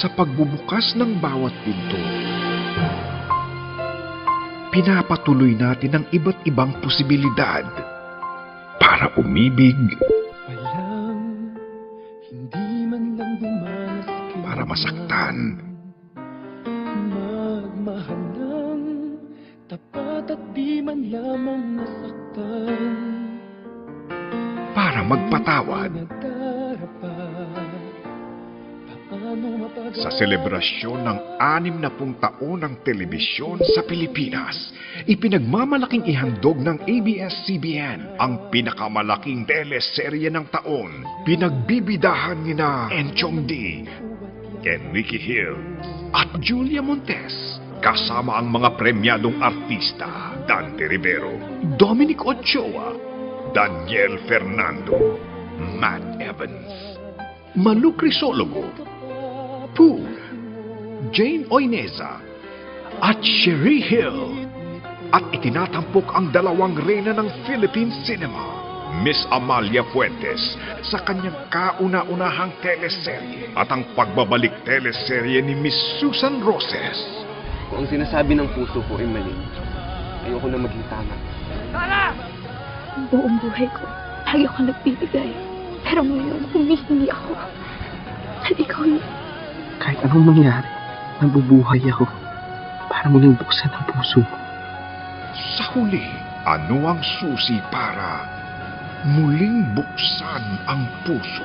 sa pagbubukas ng bawat pinto, pinapatuloy natin ang iba't ibang posibilidad para umibig, Walang hindi man lang para masaktan, Magmahal ng tapat at di man lamang nasaktan. Para magpatawad. Nagdarapat Sa selebrasyon ng anim na pung taon ng telebisyon sa Pilipinas, ipinagmamalaking ihandog ng ABS-CBN ang pinakamalaking teleserye ng taon. Pinagbibidahan ni na Enchong D, Enrique Hill, at Julia Montes. Kasama ang mga premyadong artista, Dante Rivero, Dominic Ochoa, Daniel Fernando, Matt Evans, Malu Crisologo, Pooh, Jane Oineza, at Sherry Hill. At itinatampok ang dalawang reyna ng Philippine cinema, Miss Amalia Fuentes, sa kanyang kauna-unahang teleserye at ang pagbabalik teleserye ni Miss Susan Roses. Kung ang sinasabi ng puso ko ay mali, ayoko na maging tama. Ang buong buhay ko, lagi ako nagbibigay. Pero ngayon, humihingi ako. At ikaw yun. Kahit anong mangyari, nabubuhay ako para muling buksan ang puso ko. Sa huli, ano ang susi para muling buksan ang puso?